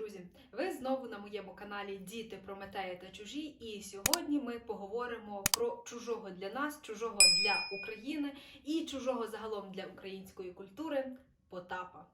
друзі! Ви знову на моєму каналі Діти Прометея та чужі. І сьогодні ми поговоримо про чужого для нас, чужого для України і чужого загалом для української культури Потапа.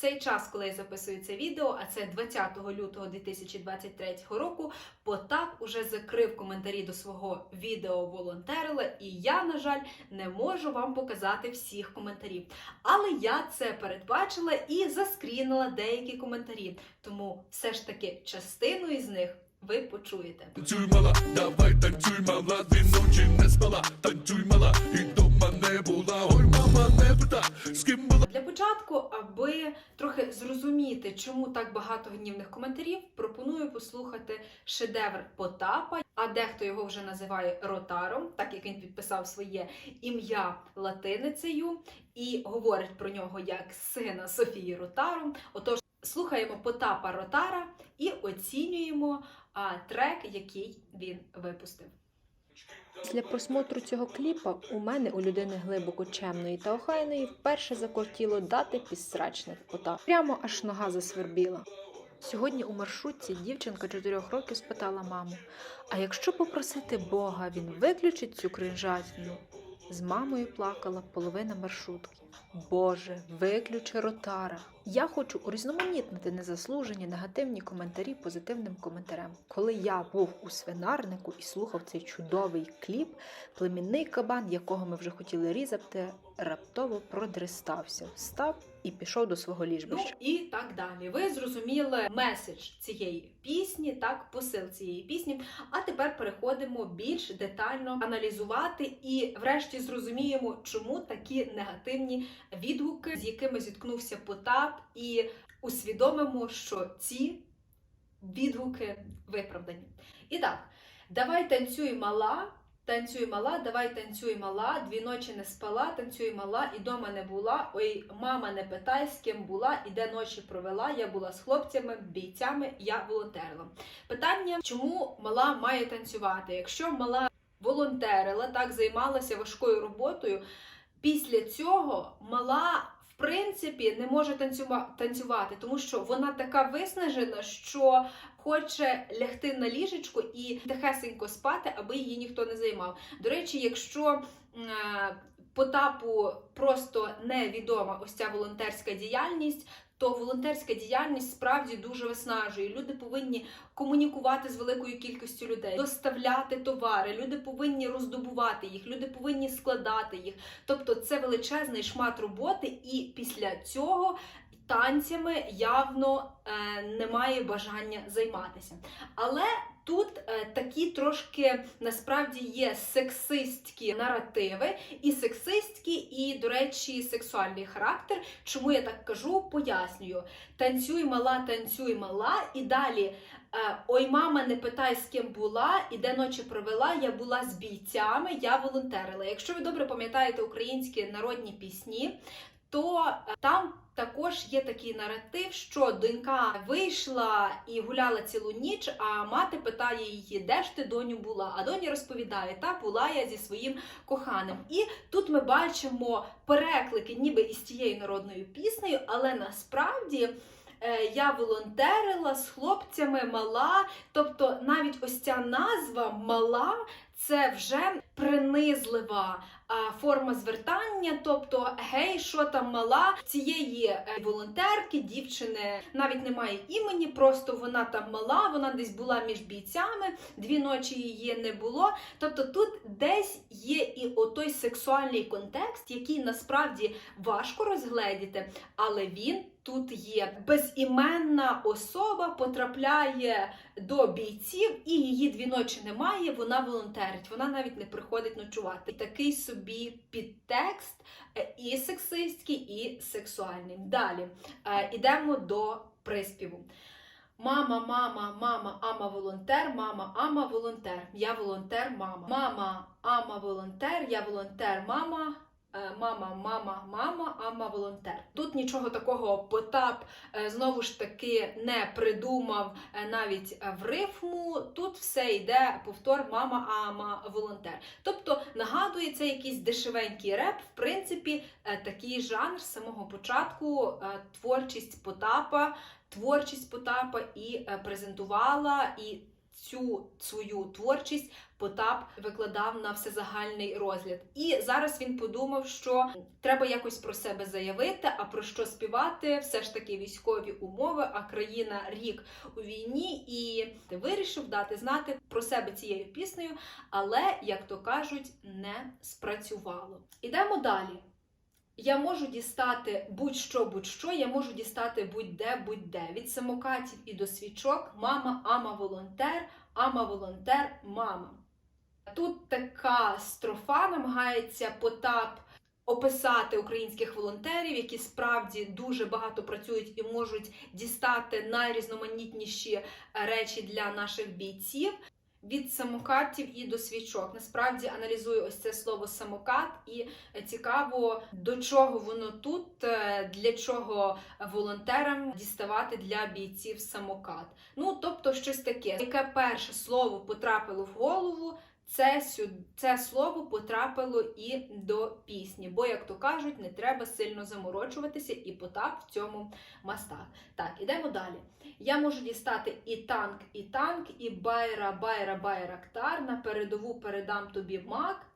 Цей час, коли я записую це відео, а це 20 лютого 2023 року, Потап уже закрив коментарі до свого відео волонтерила, і я, на жаль, не можу вам показати всіх коментарів. Але я це передбачила і заскрінила деякі коментарі. Тому все ж таки частину із них ви почуєте. Танцюй мала, давай танцюй мала, дві ночі не спала, танцюй мала, зрозуміти, чому так багато гнівних коментарів, пропоную послухати шедевр Потапа, а дехто його вже називає Ротаром, так як він підписав своє ім'я латиницею і говорить про нього як сина Софії Ротару. Отож, слухаємо Потапа Ротара і оцінюємо трек, який він випустив. Після просмотру цього кліпа у мене у людини глибоко чемної та охайної вперше закортіло дати пісрачних пота. Прямо аж нога засвербіла. Сьогодні у маршрутці дівчинка 4 років спитала маму: а якщо попросити Бога, він виключить цю кринжатину? З мамою плакала половина маршрутки. Боже, виключи ротара. Я хочу урізноманітнити незаслужені негативні коментарі позитивним коментарем. Коли я був у свинарнику і слухав цей чудовий кліп, племінний кабан, якого ми вже хотіли різати, раптово продристався, встав і пішов до свого Ну ліжбища. і так далі. Ви зрозуміли меседж цієї пісні, так, посил цієї пісні. А тепер переходимо більш детально аналізувати і, врешті, зрозуміємо, чому такі негативні відгуки, з якими зіткнувся Потап, і усвідомимо, що ці відгуки виправдані. І так, давай танцюй мала. Танцюй мала, давай танцюй мала, дві ночі не спала, танцюй мала, і дома не була. Ой, мама, не питай, з ким була, і де ночі провела. Я була з хлопцями, бійцями, я волонтерила. Питання, чому мала має танцювати? Якщо мала волонтерила, так займалася важкою роботою, після цього мала. Принципі, не може танцюва- танцювати, тому що вона така виснажена, що хоче лягти на ліжечку і тихесенько спати, аби її ніхто не займав. До речі, якщо е, Потапу просто невідома ось ця волонтерська діяльність, то волонтерська діяльність справді дуже виснажує. Люди повинні комунікувати з великою кількістю людей, доставляти товари, люди повинні роздобувати їх, люди повинні складати їх. Тобто це величезний шмат роботи, і після цього танцями явно е, немає бажання займатися. Але тут е, такі трошки насправді є сексистські наративи, і сексистський, і, до речі, сексуальний характер. Чому я так кажу, пояснюю. Танцюй мала, танцюй мала, і далі. е, Ой, мама, не питай, з ким була, і де ночі провела. Я була з бійцями, я волонтерила. Якщо ви добре пам'ятаєте українські народні пісні, то е, там також є такий наратив, що донька вийшла і гуляла цілу ніч, а мати питає її, де ж ти доню була? А доня розповідає, та була я зі своїм коханим. І тут ми бачимо переклики, ніби із тією народною піснею, але насправді. е, Я волонтерила з хлопцями мала, тобто навіть ось ця назва мала це вже принизлива форма звертання, тобто гей, що там мала цієї е, волонтерки, дівчини навіть немає імені, просто вона там мала, вона десь була між бійцями, дві ночі її не було. Тобто тут десь є і отой сексуальний контекст, який насправді важко розгледіти, але він. Тут є безіменна особа, потрапляє до бійців, і її дві ночі немає. Вона волонтерить, вона навіть не приходить ночувати. І такий собі підтекст е, і сексистський, і сексуальний. Далі йдемо ідемо до приспіву. Мама, мама, мама, ама волонтер, мама, ама волонтер. Я волонтер, мама. Мама, ама волонтер, я волонтер, мама. Е, Мама, мама, мама, ама волонтер. Тут нічого такого Потап е, знову ж таки не придумав е, навіть в рифму. Тут все йде повтор мама, ама волонтер. Тобто нагадує це якийсь дешевенький реп. В принципі, такий жанр з самого початку творчість Потапа творчість Потапа і презентувала і. Цю свою творчість Потап викладав на всезагальний розгляд. І зараз він подумав, що треба якось про себе заявити, а про що співати, все ж таки військові умови, а країна рік у війні, і вирішив дати знати про себе цією піснею, але, як то кажуть, не спрацювало. Ідемо далі. Я можу дістати будь-що, будь-що, я можу дістати будь-де, будь-де. Від самокатів і до свічок, мама, ама, волонтер, ама, волонтер, мама. Тут така строфа намагається Потап описати українських волонтерів, які справді дуже багато працюють і можуть дістати найрізноманітніші речі для наших бійців. Від самокатів і до свічок. Насправді аналізую ось це слово самокат, і цікаво, до чого воно тут, е, для чого волонтерам діставати для бійців самокат. Ну, тобто, щось таке, яке перше слово потрапило в голову. Це це слово потрапило і до пісні, бо, як то кажуть, не треба сильно заморочуватися, і Потап в цьому мастак. Так, ідемо далі. Я можу дістати і танк, і танк, і байра, байра, байрактар. На передову передам тобі мак.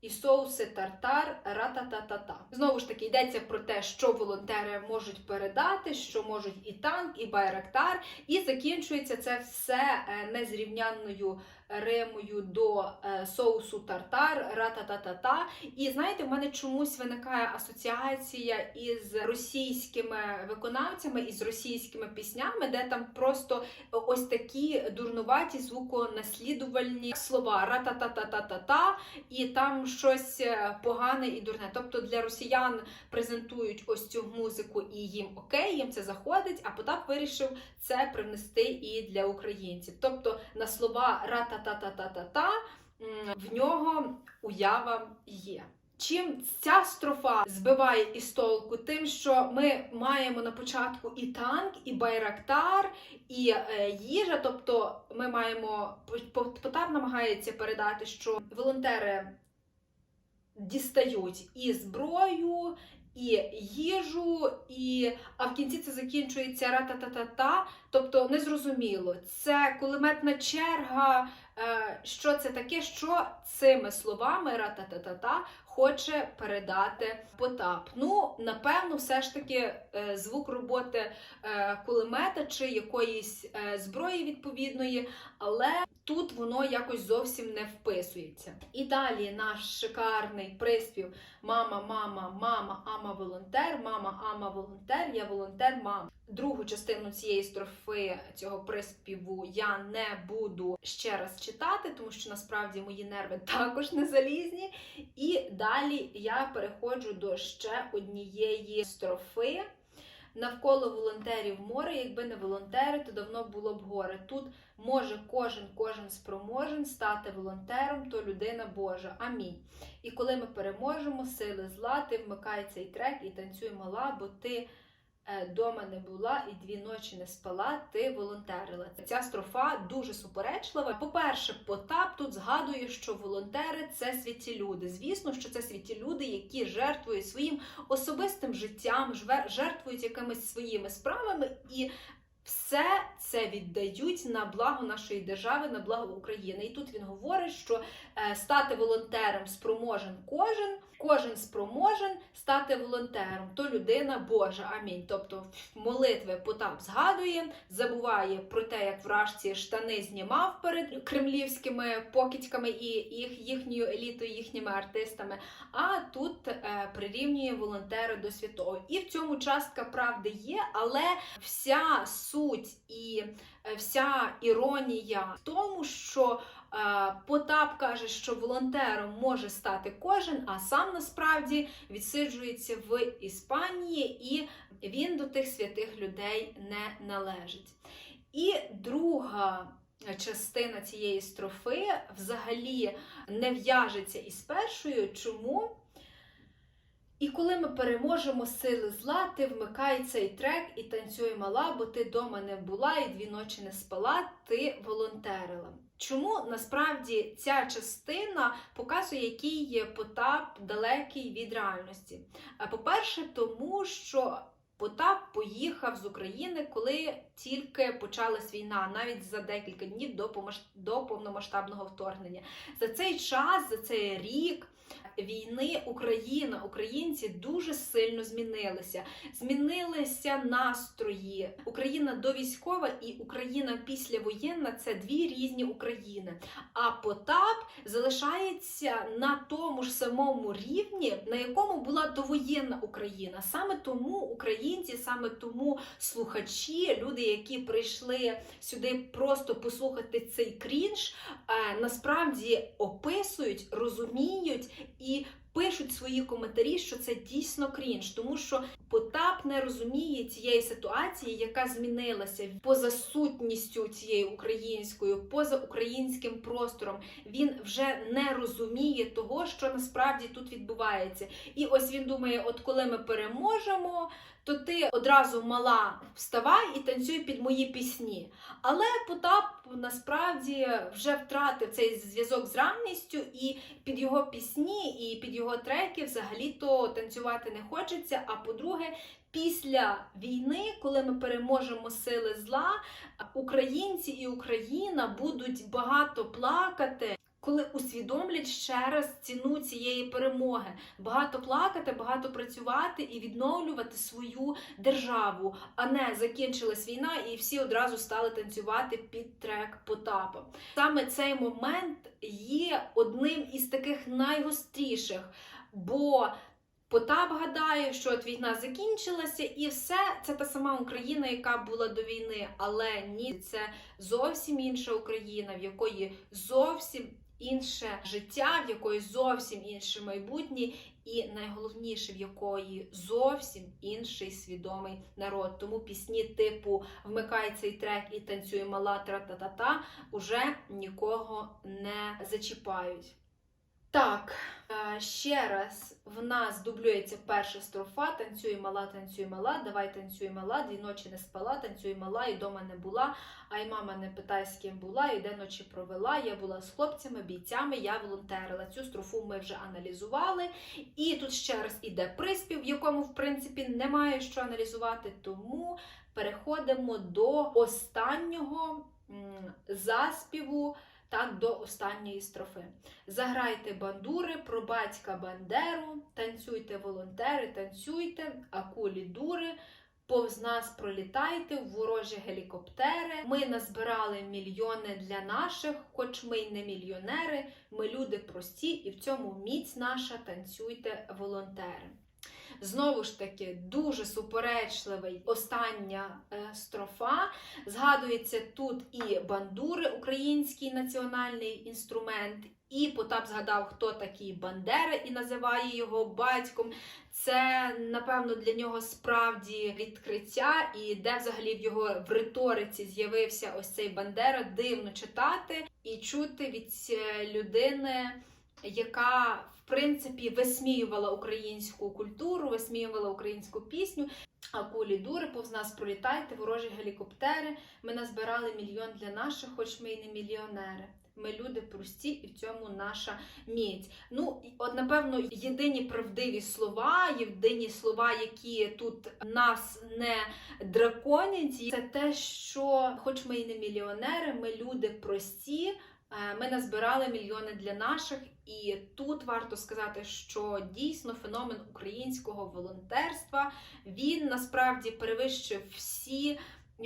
І соуси тартар, ратататата. Знову ж таки, йдеться про те, що волонтери можуть передати, що можуть і танк, і байрактар. І закінчується це все е, незрівнянною римою до е, соусу тартар. І знаєте, в мене чомусь виникає асоціація із російськими виконавцями, із російськими піснями, де там просто ось такі дурнуваті звуконаслідувальні слова рататататата, і там щось е, погане і дурне. Тобто для росіян презентують ось цю музику і їм окей, їм це заходить, а Потап вирішив це привнести і для українців. Тобто на слова ра-та-та-та-та-та-та м, в нього уява є. Чим ця строфа збиває із толку? Тим, що ми маємо на початку і танк, і байрактар, і е, їжа. Тобто ми маємо Потап намагається передати, що волонтери дістають і зброю, і їжу, і а в кінці це закінчується ра-та-та-та-та. Тобто незрозуміло. Це кулеметна черга. е, Що це таке? Що цими словами ра-та-та-та-та хоче передати Потап? Ну, напевно, все ж таки е, звук роботи е, кулемета чи якоїсь зброї відповідної, але тут воно якось зовсім не вписується. І далі наш шикарний приспів Мама, мама, мама, ама волонтер, мама, ама волонтер, я волонтер, мама. Другу частину цієї строфи цього приспіву я не буду ще раз читати, тому що насправді мої нерви також не залізні. І далі я переходжу до ще однієї строфи. Навколо волонтерів море, якби не волонтери, то давно було б горе. Тут може кожен, кожен спроможен стати волонтером, то людина Божа. Амінь. І коли ми переможемо, сили зла, ти вмикай цей трек і танцюй мала, бо ти дома не була і дві ночі не спала, ти волонтерила. Ця строфа дуже суперечлива. По-перше, Потап тут згадує, що волонтери це святі люди. Звісно, що це святі люди, які жертвують своїм особистим життям, жертвують якимись своїми справами і. Все це віддають на благо нашої держави, на благо України. І тут він говорить, що е, стати волонтером спроможен кожен, кожен спроможен стати волонтером, то людина Божа. Амінь. Тобто молитви Потап згадує, забуває про те, як вражці штани знімав перед кремлівськими покидьками і їх, їхньою елітою, їхніми артистами. А тут е, прирівнює волонтера до святого. І в цьому частка правди є, але вся суть і е, вся іронія в тому, що е, Потап каже, що волонтером може стати кожен, а сам насправді відсиджується в Іспанії, і він до тих святих людей не належить. І друга частина цієї строфи взагалі не в'яжеться із першою. Чому? І коли ми переможемо сили зла, ти вмикай цей трек і танцюй мала, бо ти дома не була і дві ночі не спала, ти волонтерила. Чому насправді ця частина показує, який є Потап далекий від реальності? А По-перше, тому що Потап поїхав з України, коли тільки почалась війна, навіть за декілька днів до повномасштабного вторгнення. За цей час, за цей рік. Війни Україна, українці дуже сильно змінилися. Змінилися настрої. Україна довійськова і Україна післявоєнна це дві різні України. А Потап залишається на тому ж самому рівні, на якому була довоєнна Україна. Саме тому українці, саме тому слухачі, люди, які прийшли сюди просто послухати цей крінж, е, насправді описують, розуміють і. Пишуть свої коментарі, що це дійсно крінж, тому що Потап не розуміє цієї ситуації, яка змінилася поза сутністю цієї українською, поза українським простором. Він вже не розуміє того, що насправді тут відбувається. І ось він думає: от коли ми переможемо, то ти одразу мала вставай і танцюй під мої пісні. Але Потап насправді вже втратив цей зв'язок з реальністю, і під його пісні, і під його треки взагалі-то танцювати не хочеться. А по-друге, після війни, коли ми переможемо сили зла, українці і Україна будуть багато плакати. Коли усвідомлять ще раз ціну цієї перемоги, багато плакати, багато працювати і відновлювати свою державу, а не закінчилась війна, і всі одразу стали танцювати під трек Потапа. Саме цей момент є одним із таких найгостріших, бо Потап гадає, що от війна закінчилася, і все це та сама Україна, яка була до війни. Але ні, це зовсім інша Україна, в якої зовсім інше життя, в якої зовсім інше майбутнє, і найголовніше, в якої зовсім інший свідомий народ. Тому пісні типу Вмикай цей трек і танцює мала тра-та-та-та уже нікого не зачіпають. Так, е, ще раз в нас дублюється перша строфа. Танцюй мала, танцюй мала, давай танцюй мала, дві ночі не спала, танцюй мала, і дома не була. А й мама не питай, з ким була, і де ночі провела. Я була з хлопцями, бійцями, я волонтерила. Цю строфу ми вже аналізували. І тут ще раз іде приспів, в якому, в принципі, немає що аналізувати. Тому переходимо до останнього заспіву. Так, до останньої строфи. Заграйте бандури, про батька Бандеру, танцюйте волонтери, танцюйте, а кулі дури, повз нас пролітайте в ворожі гелікоптери. Ми назбирали мільйони для наших, хоч ми й не мільйонери, ми люди прості, і в цьому міць наша танцюйте волонтери. Знову ж таки, дуже суперечливий остання е, строфа. Згадується тут і бандури, український національний інструмент, і Потап згадав, хто такий Бандера, і називає його батьком. Це, напевно, для нього справді відкриття, і де взагалі в його в риториці з'явився ось цей Бандера, дивно читати і чути від е, людини, яка в принципі висміювала українську культуру, висміювала українську пісню. А кулі дури повз нас пролітайте, ворожі гелікоптери. Ми назбирали мільйон для наших, хоч ми й не мільйонери. Ми люди прості, і в цьому наша міць. Ну, от напевно, єдині правдиві слова, єдині слова, які тут нас не драконять, це те, що, хоч ми й не мільйонери, ми люди прості. Е, Ми назбирали мільйони для наших, і тут варто сказати, що дійсно феномен українського волонтерства він насправді перевищив всі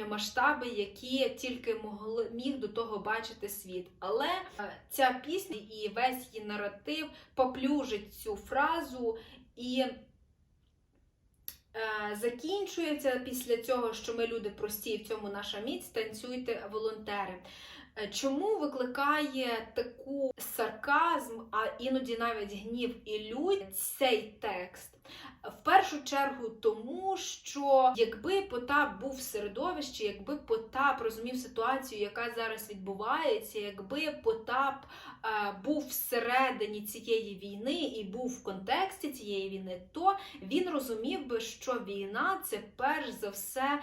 масштаби, які тільки могли міг до того бачити світ. Але е, ця пісня і весь її наратив поплюжить цю фразу і. е, Закінчується після цього, що ми люди прості, і в цьому наша міць, танцюйте волонтери. Е, Чому викликає таку сарказм, а іноді навіть гнів і лють цей текст? В першу чергу тому, що якби Потап був в середовищі, якби Потап розумів ситуацію, яка зараз відбувається, якби Потап е, був всередині цієї війни і був в контексті цієї війни, то він розумів би, що війна це перш за все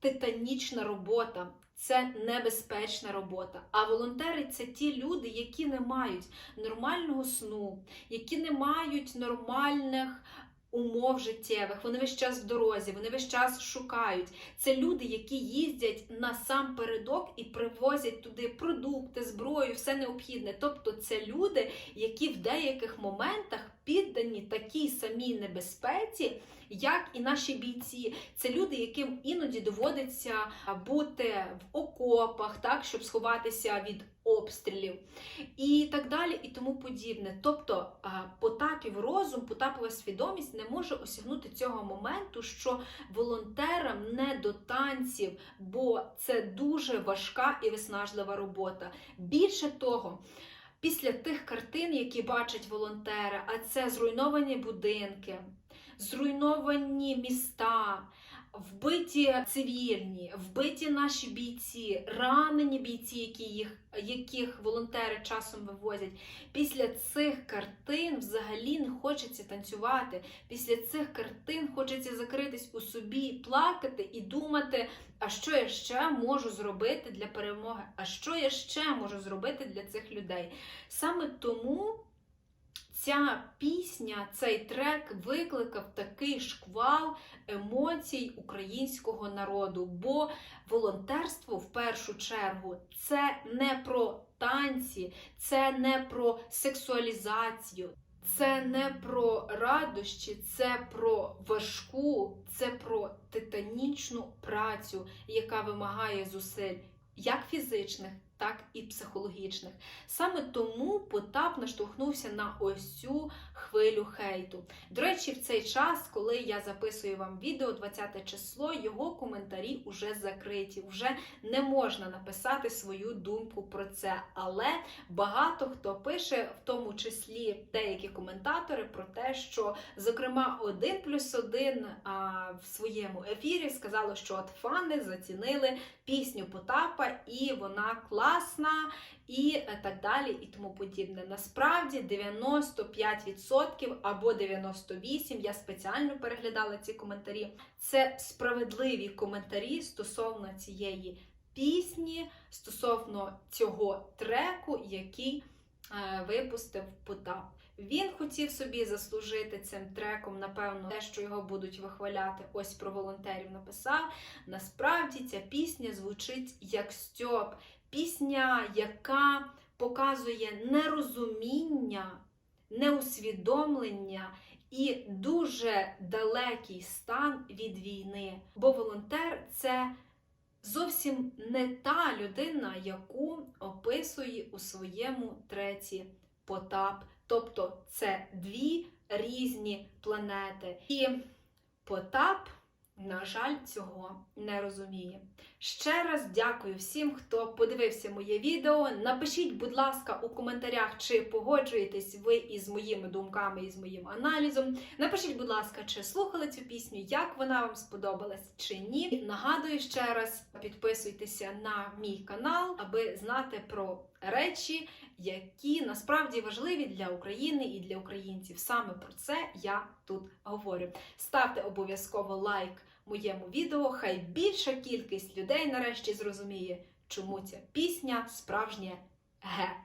титанічна робота. Це небезпечна робота. А волонтери це ті люди, які не мають нормального сну, які не мають нормальних умов життєвих, вони весь час в дорозі, вони весь час шукають. Це люди, які їздять на сам передок і привозять туди продукти, зброю, все необхідне. Тобто це люди, які в деяких моментах піддані такій самій небезпеці, як і наші бійці. Це люди, яким іноді доводиться бути в окопах, так, щоб сховатися від обстрілів, і так далі, і тому подібне. Тобто Потапів розум, Потапова свідомість не може осягнути цього моменту, що волонтерам не до танців, бо це дуже важка і виснажлива робота. Більше того. Після тих картин, які бачать волонтери, а це зруйновані будинки, зруйновані міста, вбиті цивільні, вбиті наші бійці, ранені бійці, які їх, яких волонтери часом вивозять. Після цих картин взагалі не хочеться танцювати. Після цих картин хочеться закритись у собі, плакати і думати, а що я ще можу зробити для перемоги, а що я ще можу зробити для цих людей. Саме тому ця пісня, цей трек викликав такий шквал емоцій українського народу. Бо волонтерство в першу чергу це не про танці, це не про сексуалізацію. Це не про радощі, це про важку, це про титанічну працю, яка вимагає зусиль як фізичних, так і психологічних. Саме тому Потап наштовхнувся на ось цю хвилю хейту. До речі, в цей час, коли я записую вам відео, 20 число, його коментарі вже закриті, вже не можна написати свою думку про це. Але багато хто пише, в тому числі деякі коментатори, про те, що, зокрема, один плюс один в своєму ефірі сказали, що от фани зацінили пісню Потапа, і вона класна, і так далі, і тому подібне. Насправді 95% або 98%, я спеціально переглядала ці коментарі. Це справедливі коментарі стосовно цієї пісні, стосовно цього треку, який е, випустив Потап. Він хотів собі заслужити цим треком, напевно, те, що його будуть вихваляти. Ось про волонтерів написав. Насправді ця пісня звучить як Стьоп. Пісня, яка показує нерозуміння, неусвідомлення і дуже далекий стан від війни. Бо волонтер це зовсім не та людина, яку описує у своєму треці Потап. Тобто це дві різні планети. І Потап, на жаль, цього не розуміє. Ще раз дякую всім, хто подивився моє відео. Напишіть, будь ласка, у коментарях, чи погоджуєтесь ви із моїми думками і з моїм аналізом. Напишіть, будь ласка, чи слухали цю пісню, як вона вам сподобалась чи ні. Нагадую ще раз, підписуйтеся на мій канал, аби знати про речі, які насправді важливі для України і для українців. Саме про це я тут говорю. Ставте обов'язково лайк моєму відео. Хай більша кількість людей нарешті зрозуміє, чому ця пісня справжнє ге.